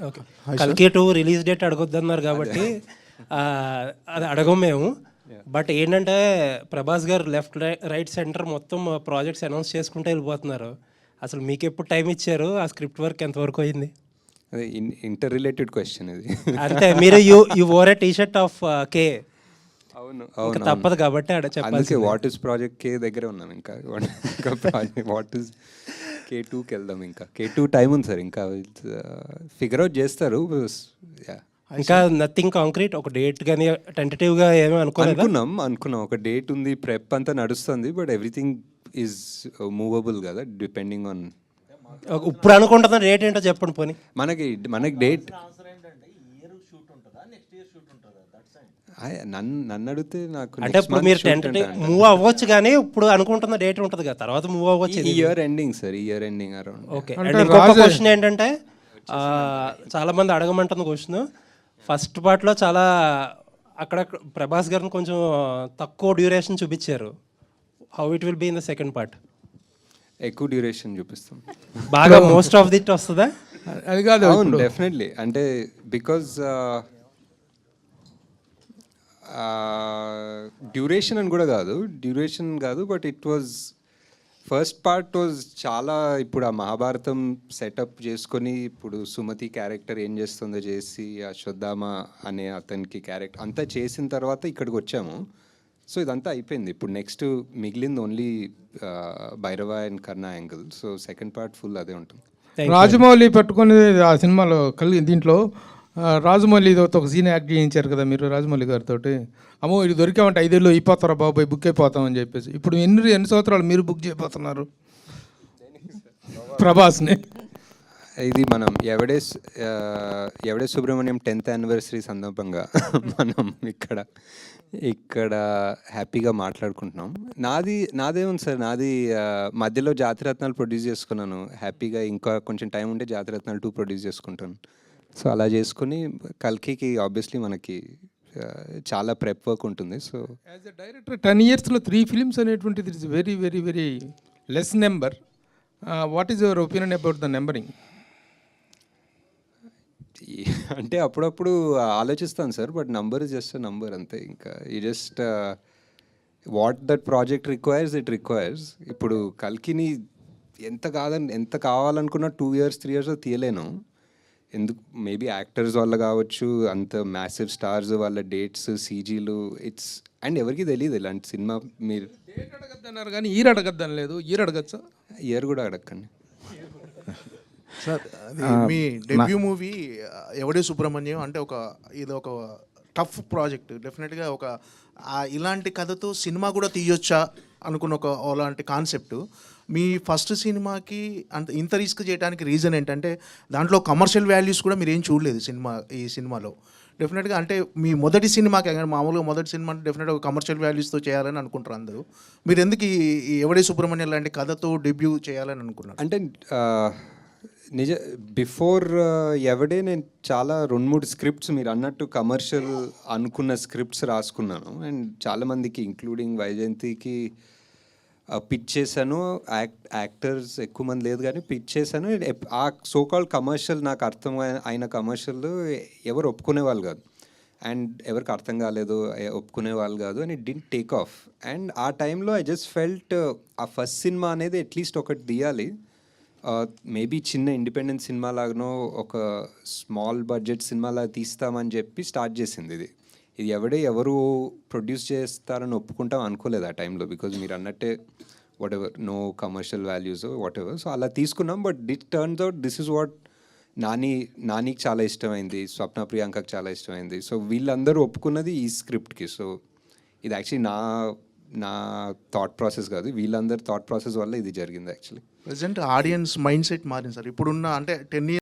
Okay కల్కి two release date అడగొద్దన్నారు కాబట్టి అది. అడగం మేము. బట్ ఏంటంటే Prabhas garu left right centre మొత్తం ప్రాజెక్ట్స్ అనౌన్స్ చేసుకుంటూ వెళ్ళిపోతున్నారు. అసలు మీకు ఎప్పుడు టైం ఇచ్చారు? ఆ స్క్రిప్ట్ వర్క్ ఎంతవరకు అయింది? అదే ఇంటర్ రిలేటెడ్ క్వశ్చన్ ఇది. అంటే మీరు U U or A T shirt off K అవును అవును తప్పదు కాబట్టి వాట్ ఇస్ ప్రాజెక్ట్ కే దగ్గర ఉన్నాం ఇంకా. వాట్ ఇస్ కే టూకి వెళ్దాం ఇంకా. కే టూ టైం ఉంది సార్. ఇంకా ఫిగర్ అవుట్ చేస్తారు. ఇంకా నథింగ్ కాంక్రీట్ ఒక డేట్ కానీ టెంటేటివ్గా ఏమీ అనుకోలేదా? అనుకున్నాం అనుకున్నాం. ఒక డేట్ ఉంది ప్రెప్ అంతా నడుస్తుంది బట్ ఎవ్రీథింగ్ ఈజ్ మూవబుల్ కదా డిపెండింగ్ ఆన్ ఇప్పుడు అనుకుంటున్న డేట్ ఏంటో చెప్పండి పోనీ. మనకి మనకి డేట్ నన్ను నన్ను అడిగితే నాకు అంటే ఇప్పుడు మీరు టెంటేటివ్ మూవ్ అవ్వచ్చు కానీ ఇప్పుడు అనుకుంటున్న డేట్ ఉంటుంది కదా తర్వాత మూవ్ అవ్వచ్చు ఈ ఇయర్ ఎండింగ్ సార్ ఈ year ending around okay and ఇంకొక క్వశ్చన్ ఏంటంటే ఆ, చాలా మంది అడగమంటున్న క్వశ్చన్ ఫస్ట్ పార్ట్లో చాలా అక్కడ ప్రభాస్ గారిని కొంచెం తక్కువ డ్యూరేషన్ చూపించారు. How it will be in the second part ఎక్కువ డ్యూరేషన్ చూపిస్తాం. బాగా మోస్ట్ ఆఫ్ దిట్ వస్తుందా? అది కాదు అవును డెఫినెట్లీ అంటే బికాజ్ డ్యూరేషన్ అని కూడా కాదు. డ్యూరేషన్ కాదు but it was first part was చాలా ఇప్పుడు ఆ మహాభారతం సెటప్ చేసుకొని ఇప్పుడు సుమతి క్యారెక్టర్ ఏం చేస్తుందో చేసి అశ్వద్ధామ అనే అతనికి క్యారెక్టర్ అంతా చేసిన తర్వాత ఇక్కడికి వచ్చాము. సో ఇదంతా అయిపోయింది. ఇప్పుడు నెక్స్ట్ మిగిలింది only Bhairava and Karna angle so second part full అదే ఉంటుంది. రాజమౌళి పట్టుకొని ఆ సినిమాలో కలిగి దీంట్లో రాజమౌళితో ఒక సీన్ యాక్ట్ చేయించారు కదా మీరు రాజమౌళి గారితో అమ్మో ఇది దొరికామంటే ఐదేళ్ళు అయిపోతారా బాబాయ్ బుక్ అయిపోతామని చెప్పేసి. ఇప్పుడు ఎన్ని ఎన్ని సంవత్సరాలు మీరు బుక్ చేయబోతున్నారు? ప్రభాస్ని. ఇది మనం ఎవడే ఎవడే సుబ్రహ్మణ్యం టెన్త్ యానివర్సరీ సందర్భంగా మనం ఇక్కడ ఇక్కడ హ్యాపీగా మాట్లాడుకుంటున్నాం. నాది నాదేముంది సార్ నాది మధ్యలో జాతిరత్నాలు ప్రొడ్యూస్ చేసుకున్నాను. హ్యాపీగా ఇంకా కొంచెం టైం ఉంటే జాతిరత్నాలు టూ ప్రొడ్యూస్ చేసుకుంటాను. సో అలా చేసుకుని కల్కికి ఆబ్వియస్లీ మనకి చాలా ప్రెప్ వర్క్ ఉంటుంది. So as a director ten ఇయర్స్లో త్రీ ఫిలిమ్స్ అనేటువంటిది it's very very very less number what is your opinion about the numbering అంటే అప్పుడప్పుడు ఆలోచిస్తాను sir but number is just number అంతే. ఇంకా ఈ just what that project requires it requires ఇప్పుడు కల్కిని ఎంత కాదని ఎంత కావాలనుకున్నా టూ ఇయర్స్ త్రీ ఇయర్స్ తీయలేను. ఎందుకు మేబీ యాక్టర్స్ వల్ల కావచ్చు అంత మ్యాసివ్ స్టార్స్ వాళ్ళ డేట్స్ సీజీలు ఇట్స్ అండ్ ఎవరికి తెలియదు ఇలాంటి సినిమా మీరు. అడగద్దన్నారు కానీ ఈరు అడగద్దని లేదు. ఈరు అడగచ్చా? ఇయర్ కూడా అడగండి సార్ అది మీ డెబ్యూ మూవీ ఎవడే సుబ్రహ్మణ్యం అంటే ఒక ఇది ఒక టఫ్ ప్రాజెక్ట్ డెఫినెట్గా ఒక ఆ ఇలాంటి కథతో సినిమా కూడా తీయొచ్చా? అనుకున్న ఒక అలాంటి కాన్సెప్ట్ మీ ఫస్ట్ సినిమాకి అంత ఇంత రిస్క్ చేయడానికి రీజన్ ఏంటంటే దాంట్లో కమర్షియల్ వాల్యూస్ కూడా మీరు ఏం చూడలేదు సినిమా ఈ సినిమాలో. డెఫినెట్గా అంటే మీ మొదటి సినిమాకి కానీ మామూలుగా మొదటి సినిమా డెఫినెట్గా కమర్షియల్ వాల్యూస్తో చేయాలని అనుకుంటారు అందరూ. మీరు ఎందుకు ఈ ఎవడే సుబ్రహ్మణ్యం లాంటి కథతో డెబ్యూ చేయాలని అనుకున్నారు? అంటే నిజ బిఫోర్ uh, ఎవడే నేను చాలా రెండు మూడు స్క్రిప్ట్స్ మీరు అన్నట్టు కమర్షియల్ అనుకున్న స్క్రిప్ట్స్ రాసుకున్నాను. అండ్ చాలామందికి ఇంక్లూడింగ్ వైజయంతికి పిచ్ చేశాను. యాక్ట్ యాక్టర్స్ ఎక్కువ మంది లేదు కానీ పిచ్ చేశాను. ఆ సోకాల్ కమర్షియల్ నాకు అర్థం అయిన కమర్షియల్ ఎవరు ఒప్పుకునే వాళ్ళు కాదు. అండ్ ఎవరికి అర్థం కాలేదు ఒప్పుకునే వాళ్ళు కాదు అని డింట్ టేక్ ఆఫ్ అండ్ ఆ టైంలో ఐ జస్ట్ ఫెల్ట్ ఆ ఫస్ట్ సినిమా అనేది అట్లీస్ట్ ఒకటి తీయాలి. మేబీ చిన్న ఇండిపెండెంట్ సినిమా లాగానో ఒక స్మాల్ బడ్జెట్ సినిమా లాగా తీస్తామని చెప్పి స్టార్ట్ చేసింది ఇది. ఇది ఎవడే ఎవరు ప్రొడ్యూస్ చేస్తారని ఒప్పుకుంటాం అనుకోలేదు ఆ టైంలో బికాజ్ మీరు అన్నట్టే whatever no commercial values whatever so అలా తీసుకున్నాం but it turns out this is what Nani నానికి చాలా ఇష్టమైంది స్వప్న ప్రియాంకకి చాలా ఇష్టమైంది. సో వీళ్ళందరూ ఒప్పుకున్నది ఈ స్క్రిప్ట్కి సో ఇది యాక్చువల్లీ నా నా థాట్ ప్రాసెస్ కాదు. వీళ్ళందరి థాట్ ప్రాసెస్ వల్ల ఇది జరిగింది actually present audience mind set మారింది సార్. ఇప్పుడున్న అంటే టెన్